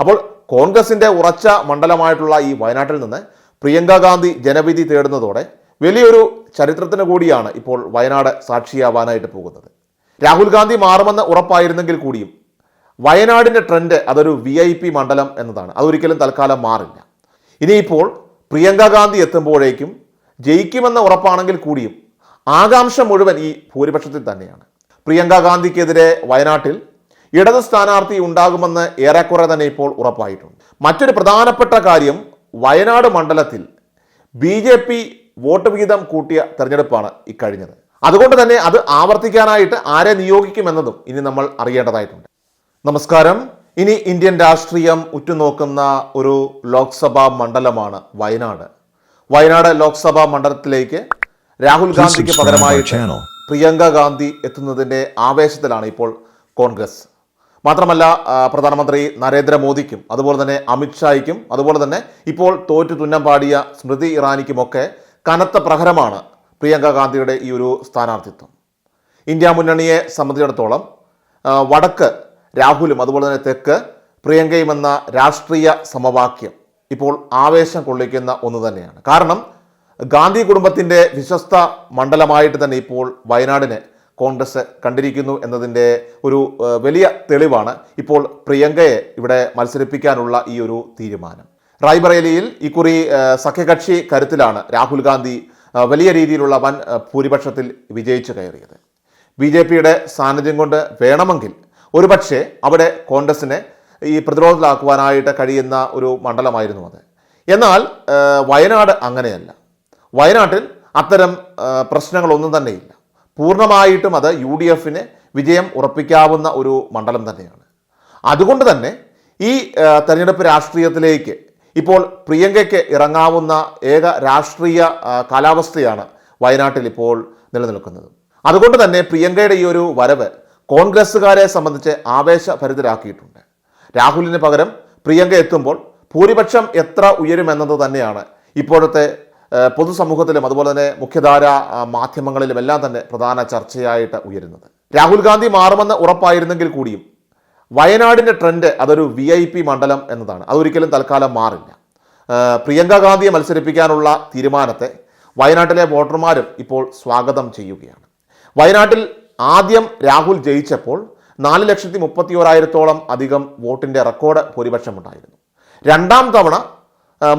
അപ്പോൾ കോൺഗ്രസിന്റെ ഉറച്ച മണ്ഡലമായിട്ടുള്ള ഈ വയനാട്ടിൽ നിന്ന് പ്രിയങ്ക ഗാന്ധി ജനവിധി തേടുന്നതോടെ വലിയൊരു ചരിത്രത്തിന് കൂടിയാണ് ഇപ്പോൾ വയനാട് സാക്ഷിയാവാനായിട്ട് പോകുന്നത്. രാഹുൽ ഗാന്ധി മാറുമെന്ന് ഉറപ്പായിരുന്നെങ്കിൽ കൂടിയും വയനാടിന്റെ ട്രെൻഡ് അതൊരു വി ഐ പി മണ്ഡലം എന്നതാണ്. അതൊരിക്കലും തൽക്കാലം മാറില്ല. ഇനിയിപ്പോൾ പ്രിയങ്ക ഗാന്ധി എത്തുമ്പോഴേക്കും ജയിക്കുമെന്ന ഉറപ്പാണെങ്കിൽ കൂടിയും ആകാംക്ഷ മുഴുവൻ ഈ ഭൂരിപക്ഷത്തിൽ തന്നെയാണ്. പ്രിയങ്ക ഗാന്ധിക്കെതിരെ വയനാട്ടിൽ ഇടത് സ്ഥാനാർത്ഥി ഉണ്ടാകുമെന്ന് ഏറെക്കുറെ തന്നെ ഇപ്പോൾ ഉറപ്പായിട്ടുണ്ട്. മറ്റൊരു പ്രധാനപ്പെട്ട കാര്യം വയനാട് മണ്ഡലത്തിൽ ബി ജെ പി വോട്ട് വിഹിതം കൂട്ടിയ തെരഞ്ഞെടുപ്പാണ് ഇക്കഴിഞ്ഞത്. അതുകൊണ്ട് തന്നെ അത് ആവർത്തിക്കാനായിട്ട് ആരെ നിയോഗിക്കുമെന്നതും ഇനി നമ്മൾ അറിയേണ്ടതായിട്ടുണ്ട്. നമസ്കാരം. ഇനി ഇന്ത്യൻ രാഷ്ട്രീയം ഉറ്റുനോക്കുന്ന ഒരു ലോക്സഭാ മണ്ഡലമാണ് വയനാട്. വയനാട് ലോക്സഭാ മണ്ഡലത്തിലേക്ക് രാഹുൽ ഗാന്ധിക്ക് പകരമായിട്ട് പ്രിയങ്ക ഗാന്ധി എത്തുന്നതിന്റെ ആവേശത്തിലാണ് ഇപ്പോൾ കോൺഗ്രസ്. മാത്രമല്ല പ്രധാനമന്ത്രി നരേന്ദ്രമോദിക്കും അതുപോലെ തന്നെ അമിത്ഷായ്ക്കും അതുപോലെ തന്നെ ഇപ്പോൾ തോറ്റു തുന്നം പാടിയ സ്മൃതി ഇറാനിക്കുമൊക്കെ കനത്ത പ്രഹരമാണ് പ്രിയങ്ക ഗാന്ധിയുടെ ഈ ഒരു സ്ഥാനാർത്ഥിത്വം. ഇന്ത്യ മുന്നണിയെ സംബന്ധിച്ചിടത്തോളം വടക്ക് രാഹുലും അതുപോലെ തന്നെ തെക്ക് പ്രിയങ്കയും എന്ന രാഷ്ട്രീയ സമവാക്യം ഇപ്പോൾ ആവേശം കൊള്ളിക്കുന്ന ഒന്ന് തന്നെയാണ്. കാരണം ഗാന്ധി കുടുംബത്തിന്റെ വിശ്വസ്ത മണ്ഡലമായിട്ട് തന്നെ ഇപ്പോൾ വയനാടിനെ കോൺഗ്രസ് കണ്ടിരിക്കുന്നു എന്നതിന്റെ ഒരു വലിയ തെളിവാണ് ഇപ്പോൾ പ്രിയങ്കയെ ഇവിടെ മത്സരിപ്പിക്കാനുള്ള ഈ ഒരു തീരുമാനം. റായ്ബറേലിയിൽ ഇക്കുറി സഖ്യകക്ഷി കരുത്തിലാണ് രാഹുൽ ഗാന്ധി വലിയ രീതിയിലുള്ള വൻ ഭൂരിപക്ഷത്തിൽ വിജയിച്ചു കയറിയത്. ബി ജെ പിയുടെ സാന്നിധ്യം കൊണ്ട് വേണമെങ്കിൽ ഒരുപക്ഷെ അവിടെ കോൺഗ്രസിനെ ഈ പ്രതിരോധത്തിലാക്കുവാനായിട്ട് കഴിയുന്ന ഒരു മണ്ഡലമായിരുന്നു അത്. എന്നാൽ വയനാട് അങ്ങനെയല്ല. വയനാട്ടിൽ അത്തരം പ്രശ്നങ്ങളൊന്നും തന്നെയില്ല. പൂർണമായിട്ടും അത് യു ഡി എഫിന് വിജയം ഉറപ്പിക്കാവുന്ന ഒരു മണ്ഡലം തന്നെയാണ്. അതുകൊണ്ട് തന്നെ ഈ തെരഞ്ഞെടുപ്പ് രാഷ്ട്രീയത്തിലേക്ക് ഇപ്പോൾ പ്രിയങ്കയ്ക്ക് ഇറങ്ങാവുന്ന ഏക രാഷ്ട്രീയ കാലാവസ്ഥയാണ് വയനാട്ടിൽ ഇപ്പോൾ നിലനിൽക്കുന്നത്. അതുകൊണ്ട് തന്നെ പ്രിയങ്കയുടെ ഈ ഒരു വരവ് കോൺഗ്രസ്സുകാരെ സംബന്ധിച്ച് ആവേശഭരിതരാക്കിയിട്ടുണ്ട്. രാഹുലിന് പകരം പ്രിയങ്ക എത്തുമ്പോൾ ഭൂരിപക്ഷം എത്ര ഉയരുമെന്നത് തന്നെയാണ് ഇപ്പോഴത്തെ പൊതുസമൂഹത്തിലും അതുപോലെ തന്നെ മുഖ്യധാര മാധ്യമങ്ങളിലും എല്ലാം തന്നെ പ്രധാന ചർച്ചയായിട്ട് ഉയരുന്നത്. രാഹുൽ ഗാന്ധി മാറുമെന്ന് ഉറപ്പായിരുന്നെങ്കിൽ കൂടിയും വയനാടിന്റെ ട്രെൻഡ് അതൊരു വി ഐ പി മണ്ഡലം എന്നതാണ്. അതൊരിക്കലും തൽക്കാലം മാറില്ല. പ്രിയങ്ക ഗാന്ധിയെ മത്സരിപ്പിക്കാനുള്ള തീരുമാനത്തെ വയനാട്ടിലെ വോട്ടർമാരും ഇപ്പോൾ സ്വാഗതം ചെയ്യുകയാണ്. വയനാട്ടിൽ ആദ്യം രാഹുൽ ജയിച്ചപ്പോൾ നാല് ലക്ഷത്തി മുപ്പത്തി ഓരായിരത്തോളം അധികം വോട്ടിന്റെ റെക്കോർഡ് ഭൂരിപക്ഷമുണ്ടായിരുന്നു. രണ്ടാം തവണ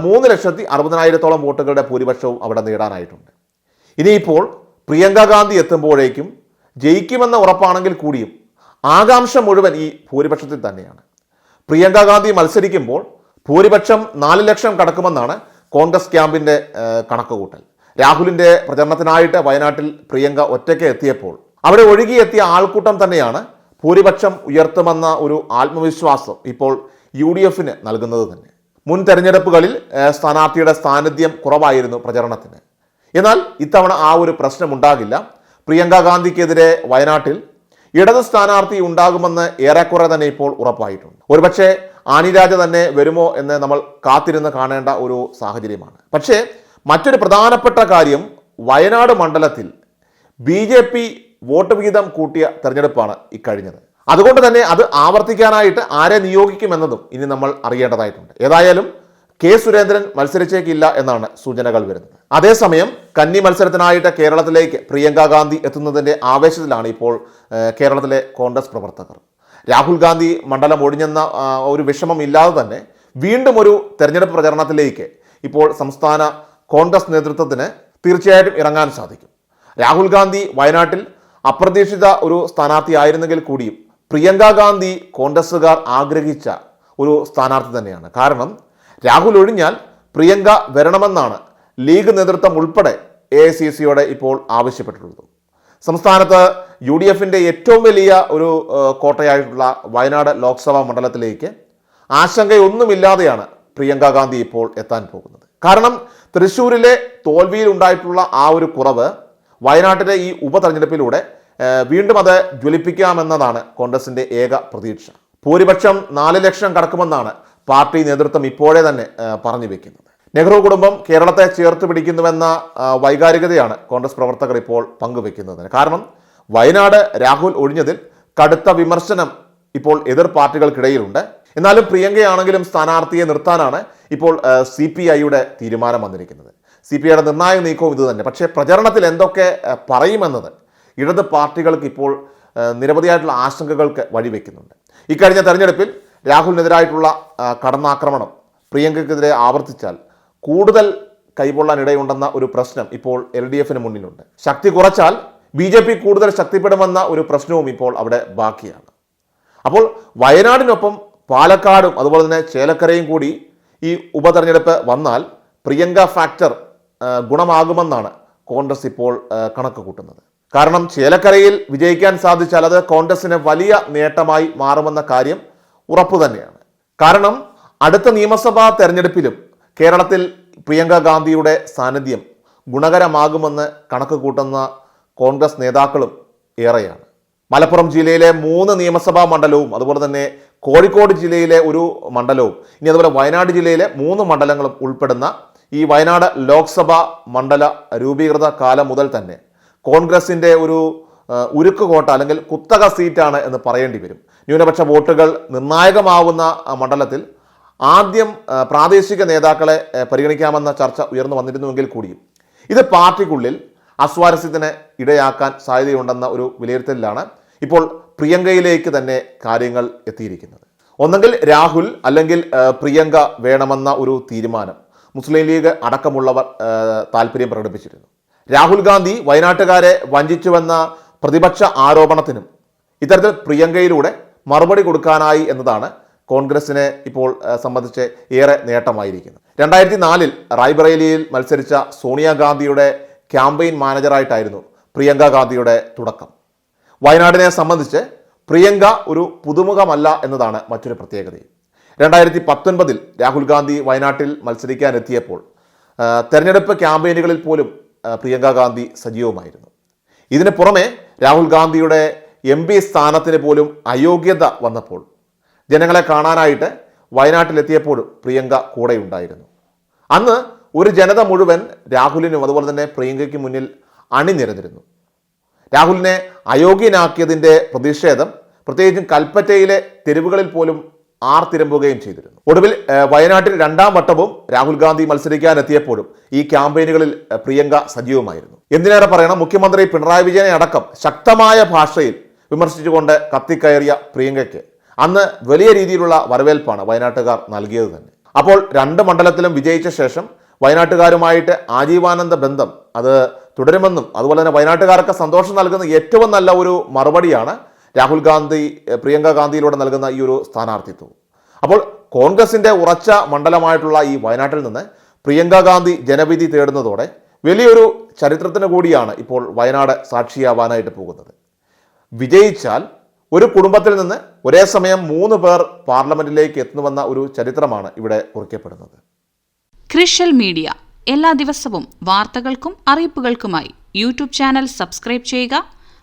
മൂന്ന് ലക്ഷത്തി അറുപതിനായിരത്തോളം വോട്ടുകളുടെ ഭൂരിപക്ഷവും അവിടെ നേടാനായിട്ടുണ്ട്. ഇനിയിപ്പോൾ പ്രിയങ്ക ഗാന്ധി എത്തുമ്പോഴേക്കും ജയിക്കുമെന്ന ഉറപ്പാണെങ്കിൽ കൂടിയും ആകാംക്ഷ മുഴുവൻ ഈ ഭൂരിപക്ഷത്തിൽ തന്നെയാണ്. പ്രിയങ്ക ഗാന്ധി മത്സരിക്കുമ്പോൾ ഭൂരിപക്ഷം നാല് ലക്ഷം കടക്കുമെന്നാണ് കോൺഗ്രസ് ക്യാമ്പിന്റെ കണക്കുകൂട്ടൽ. രാഹുലിന്റെ പ്രചരണത്തിനായിട്ട് വയനാട്ടിൽ പ്രിയങ്ക ഒറ്റയ്ക്ക് എത്തിയപ്പോൾ അവിടെ ഒഴുകിയെത്തിയ ആൾക്കൂട്ടം തന്നെയാണ് ഭൂരിപക്ഷം ഉയർത്തുമെന്ന ഒരു ആത്മവിശ്വാസം ഇപ്പോൾ യു ഡി എഫിന് നൽകുന്നത് തന്നെ. മുൻ തെരഞ്ഞെടുപ്പുകളിൽ സ്ഥാനാർത്ഥിയുടെ സാന്നിധ്യം കുറവായിരുന്നു പ്രചരണത്തിന്. എന്നാൽ ഇത്തവണ ആ ഒരു പ്രശ്നമുണ്ടാകില്ല. പ്രിയങ്ക ഗാന്ധിക്കെതിരെ വയനാട്ടിൽ ഇടത് സ്ഥാനാർത്ഥി ഉണ്ടാകുമെന്ന് ഏറെക്കുറെ തന്നെ ഇപ്പോൾ ഉറപ്പായിട്ടുണ്ട്. ഒരുപക്ഷെ ആനിരാജ തന്നെ വരുമോ എന്ന് നമ്മൾ കാത്തിരുന്ന് കാണേണ്ട ഒരു സാഹചര്യമാണ്. പക്ഷേ മറ്റൊരു പ്രധാനപ്പെട്ട കാര്യം വയനാട് മണ്ഡലത്തിൽ ബി ജെ പി വോട്ട് വിഹിതം കൂട്ടിയ തെരഞ്ഞെടുപ്പാണ് ഇക്കഴിഞ്ഞത്. അതുകൊണ്ട് തന്നെ അത് ആവർത്തിക്കാനായിട്ട് ആരെ നിയോഗിക്കുമെന്നതും ഇനി നമ്മൾ അറിയേണ്ടതായിട്ടുണ്ട്. ഏതായാലും കെ സുരേന്ദ്രൻ മത്സരിച്ചേക്കില്ല എന്നാണ് സൂചനകൾ വരുന്നത്. അതേസമയം കന്നി മത്സരത്തിനായിട്ട് കേരളത്തിലേക്ക് പ്രിയങ്ക ഗാന്ധി എത്തുന്നതിന്റെ ആവേശത്തിലാണ് ഇപ്പോൾ കേരളത്തിലെ കോൺഗ്രസ് പ്രവർത്തകർ. രാഹുൽ ഗാന്ധി മണ്ഡലം ഒഴിഞ്ഞെന്ന ഒരു വിഷമം ഇല്ലാതെ തന്നെ വീണ്ടും ഒരു തെരഞ്ഞെടുപ്പ് പ്രചരണത്തിലേക്ക് ഇപ്പോൾ സംസ്ഥാന കോൺഗ്രസ് നേതൃത്വത്തിന് തീർച്ചയായിട്ടും ഇറങ്ങാൻ സാധിക്കും. രാഹുൽ ഗാന്ധി വയനാട്ടിൽ അപ്രതീക്ഷിത ഒരു സ്ഥാനാർത്ഥിയായിരുന്നെങ്കിൽ കൂടിയും പ്രിയങ്ക ഗാന്ധി കോൺഗ്രസ്സുകാർ ആഗ്രഹിച്ച ഒരു സ്ഥാനാർത്ഥി തന്നെയാണ്. കാരണം രാഹുൽ ഒഴിഞ്ഞാൽ പ്രിയങ്ക വരണമെന്നാണ് ലീഗ് നേതൃത്വം ഉൾപ്പെടെ എ ഐ സി ഇപ്പോൾ ആവശ്യപ്പെട്ടിട്ടുള്ളത്. സംസ്ഥാനത്ത് യു ഡി എഫിന്റെ ഏറ്റവും വലിയ ഒരു കോട്ടയായിട്ടുള്ള വയനാട് ലോക്സഭാ മണ്ഡലത്തിലേക്ക് ആശങ്കയൊന്നുമില്ലാതെയാണ് പ്രിയങ്ക ഗാന്ധി ഇപ്പോൾ എത്താൻ പോകുന്നത്. കാരണം തൃശ്ശൂരിലെ തോൽവിയിൽ ഉണ്ടായിട്ടുള്ള ആ ഒരു കുറവ് വയനാട്ടിലെ ഈ ഉപതെരഞ്ഞെടുപ്പിലൂടെ വീണ്ടും അത് ജ്വലിപ്പിക്കാമെന്നതാണ് കോൺഗ്രസിന്റെ ഏക പ്രതീക്ഷ. ഭൂരിപക്ഷം നാല് ലക്ഷം കടക്കുമെന്നാണ് പാർട്ടി നേതൃത്വം ഇപ്പോഴേ തന്നെ പറഞ്ഞു വെക്കുന്നത്. നെഹ്റു കുടുംബം കേരളത്തെ ചേർത്ത് പിടിക്കുന്നുവെന്ന വൈകാരികതയാണ് കോൺഗ്രസ് പ്രവർത്തകർ ഇപ്പോൾ പങ്കുവെക്കുന്നതിന്. കാരണം വയനാട് രാഹുൽ ഒഴിഞ്ഞതിൽ കടുത്ത വിമർശനം ഇപ്പോൾ എതിർ പാർട്ടികൾക്കിടയിലുണ്ട്. എന്നാലും പ്രിയങ്കയാണെങ്കിലും സ്ഥാനാർത്ഥിയെ നിർത്താനാണ് ഇപ്പോൾ സി പി ഐയുടെ തീരുമാനം വന്നിരിക്കുന്നത്. സി പി ഐയുടെ നിർണായക നീക്കവും ഇത് തന്നെ പക്ഷേ പ്രചരണത്തിൽ എന്തൊക്കെ പറയുമെന്നത് ഇടത് പാർട്ടികൾക്ക് ഇപ്പോൾ നിരവധിയായിട്ടുള്ള ആശങ്കകൾക്ക് വഴിവെക്കുന്നുണ്ട്. ഇക്കഴിഞ്ഞ തെരഞ്ഞെടുപ്പിൽ രാഹുലിനെതിരായിട്ടുള്ള കടന്നാക്രമണം പ്രിയങ്കയ്ക്കെതിരെ ആവർത്തിച്ചാൽ കൂടുതൽ കൈപൊള്ളാൻ ഇടയുണ്ടെന്ന ഒരു പ്രശ്നം ഇപ്പോൾ എൽ ഡി എഫിന് മുന്നിലുണ്ട്. ശക്തി കുറച്ചാൽ ബി ജെ പി കൂടുതൽ ശക്തിപ്പെടുമെന്ന ഒരു പ്രശ്നവും ഇപ്പോൾ അവിടെ ബാക്കിയാണ്. അപ്പോൾ വയനാടിനൊപ്പം പാലക്കാടും അതുപോലെ തന്നെ ചേലക്കരയും കൂടി ഈ ഉപതെരഞ്ഞെടുപ്പ് വന്നാൽ പ്രിയങ്ക ഫാക്ടർ ഗുണമാകുമെന്നാണ് കോൺഗ്രസ് ഇപ്പോൾ കണക്ക് കൂട്ടുന്നത്. കാരണം ചേലക്കരയിൽ വിജയിക്കാൻ സാധിച്ചാൽ അത് കോൺഗ്രസിന് വലിയ നേട്ടമായി മാറുമെന്ന കാര്യം ഉറപ്പു തന്നെയാണ്. കാരണം അടുത്ത നിയമസഭാ തെരഞ്ഞെടുപ്പിലും കേരളത്തിൽ പ്രിയങ്ക ഗാന്ധിയുടെ സാന്നിധ്യം ഗുണകരമാകുമെന്ന് കണക്ക് കൂട്ടുന്ന കോൺഗ്രസ് നേതാക്കളും ഏറെയാണ്. മലപ്പുറം ജില്ലയിലെ മൂന്ന് നിയമസഭാ മണ്ഡലവും അതുപോലെ തന്നെ കോഴിക്കോട് ജില്ലയിലെ ഒരു മണ്ഡലവും ഇനി അതുപോലെ വയനാട് ജില്ലയിലെ മൂന്ന് മണ്ഡലങ്ങളും ഉൾപ്പെടുന്ന ഈ വയനാട് ലോക്സഭാ മണ്ഡല രൂപീകൃത കാലം മുതൽ തന്നെ കോൺഗ്രസിന്റെ ഒരു ഉരുക്ക് കോട്ട അല്ലെങ്കിൽ കുത്തക സീറ്റാണ് എന്ന് പറയേണ്ടി വരും. ന്യൂനപക്ഷ വോട്ടുകൾ നിർണായകമാവുന്ന മണ്ഡലത്തിൽ ആദ്യം പ്രാദേശിക നേതാക്കളെ പരിഗണിക്കാമെന്ന ചർച്ച ഉയർന്നു വന്നിരുന്നുവെങ്കിൽ കൂടിയും ഇത് പാർട്ടിക്കുള്ളിൽ അസ്വാരസ്യത്തിന് ഇടയാക്കാൻ സാധ്യതയുണ്ടെന്ന ഒരു വിലയിരുത്തലിലാണ് ഇപ്പോൾ പ്രിയങ്കയിലേക്ക് തന്നെ കാര്യങ്ങൾ എത്തിയിരിക്കുന്നത്. ഒന്നെങ്കിൽ രാഹുൽ അല്ലെങ്കിൽ പ്രിയങ്ക വേണമെന്ന ഒരു തീരുമാനം മുസ്ലിം ലീഗ് അടക്കമുള്ളവർ താല്പര്യം പ്രകടിപ്പിച്ചിരുന്നു. രാഹുൽ ഗാന്ധി വയനാട്ടുകാരെ വഞ്ചിച്ചുവെന്ന പ്രതിപക്ഷ ആരോപണത്തിനും ഇത്തരത്തിൽ പ്രിയങ്കയിലൂടെ മറുപടി കൊടുക്കാനായി എന്നതാണ് കോൺഗ്രസിനെ ഇപ്പോൾ സംബന്ധിച്ച് ഏറെ നേട്ടമായിരിക്കുന്നത്. രണ്ടായിരത്തി നാലിൽ റായ്ബറേലിയിൽ മത്സരിച്ച സോണിയാഗാന്ധിയുടെ ക്യാമ്പയിൻ മാനേജറായിട്ടായിരുന്നു പ്രിയങ്ക ഗാന്ധിയുടെ തുടക്കം. വയനാടിനെ സംബന്ധിച്ച് പ്രിയങ്ക ഒരു പുതുമുഖമല്ല എന്നതാണ് മറ്റൊരു പ്രത്യേകത രണ്ടായിരത്തി പത്തൊൻപതിൽ രാഹുൽ ഗാന്ധി വയനാട്ടിൽ മത്സരിക്കാനെത്തിയപ്പോൾ തെരഞ്ഞെടുപ്പ് ക്യാമ്പയിനുകളിൽ പോലും പ്രിയങ്ക ഗാന്ധി സജീവമായിരുന്നു. ഇതിന് പുറമെ രാഹുൽ ഗാന്ധിയുടെ എം പി സ്ഥാനത്തിന് പോലും അയോഗ്യത വന്നപ്പോൾ ജനങ്ങളെ കാണാനായിട്ട് വയനാട്ടിലെത്തിയപ്പോഴും പ്രിയങ്ക കൂടെയുണ്ടായിരുന്നു. അന്ന് ഒരു ജനത മുഴുവൻ രാഹുലിനും അതുപോലെ തന്നെ പ്രിയങ്കയ്ക്കും മുന്നിൽ അണിനിരന്നിരുന്നു. രാഹുലിനെ അയോഗ്യനാക്കിയതിന്റെ പ്രതിഷേധം പ്രത്യേകിച്ചും കൽപ്പറ്റയിലെ തെരുവുകളിൽ പോലും ആർത്തിരമ്പുകയും ചെയ്തിരുന്നു. ഒടുവിൽ വയനാട്ടിൽ രണ്ടാം വട്ടവും രാഹുൽ ഗാന്ധി മത്സരിക്കാനെത്തിയപ്പോഴും ഈ ക്യാമ്പയിനുകളിൽ പ്രിയങ്ക സജീവമായിരുന്നു. എന്തിനേറെ പറയണം? മുഖ്യമന്ത്രി പിണറായി വിജയനെ അടക്കം ശക്തമായ ഭാഷയിൽ വിമർശിച്ചുകൊണ്ട് കത്തിക്കയറിയ പ്രിയങ്കയ്ക്ക് അന്ന് വലിയ രീതിയിലുള്ള വരവേൽപ്പാണ് വയനാട്ടുകാർ നൽകിയത് തന്നെ. അപ്പോൾ രണ്ട് മണ്ഡലത്തിലും വിജയിച്ച ശേഷം വയനാട്ടുകാരുമായിട്ട് ആജീവാനന്ദ ബന്ധം അത് തുടരുമെന്നും അതുപോലെ തന്നെ വയനാട്ടുകാർക്ക് സന്തോഷം നൽകുന്ന ഏറ്റവും നല്ല ഒരു മറുപടിയാണ് രാഹുൽ ഗാന്ധി പ്രിയങ്ക ഗാന്ധിയിലൂടെ നൽകുന്ന ഈ ഒരു സ്ഥാനാർത്ഥിത്വം. അപ്പോൾ കോൺഗ്രസിന്റെ ഉറച്ച മണ്ഡലമായിട്ടുള്ള ഈ വയനാട്ടിൽ നിന്ന് പ്രിയങ്ക ഗാന്ധി ജനവിധി തേടുന്നതോടെ വലിയൊരു ചരിത്രത്തിന് കൂടിയാണ് ഇപ്പോൾ വയനാട് സാക്ഷിയാവാനായിട്ട് പോകുന്നത്. വിജയിച്ചാൽ ഒരു കുടുംബത്തിൽ നിന്ന് ഒരേ സമയം മൂന്ന് പേർ പാർലമെന്റിലേക്ക് എത്തുന്നുവെന്ന ഒരു ചരിത്രമാണ് ഇവിടെ കുറിക്കപ്പെടുന്നത്. ക്രിഷ്യൽ മീഡിയ. എല്ലാ ദിവസവും വാർത്തകൾക്കും അറിയിപ്പുകൾക്കുമായി യൂട്യൂബ് ചാനൽ സബ്സ്ക്രൈബ് ചെയ്യുക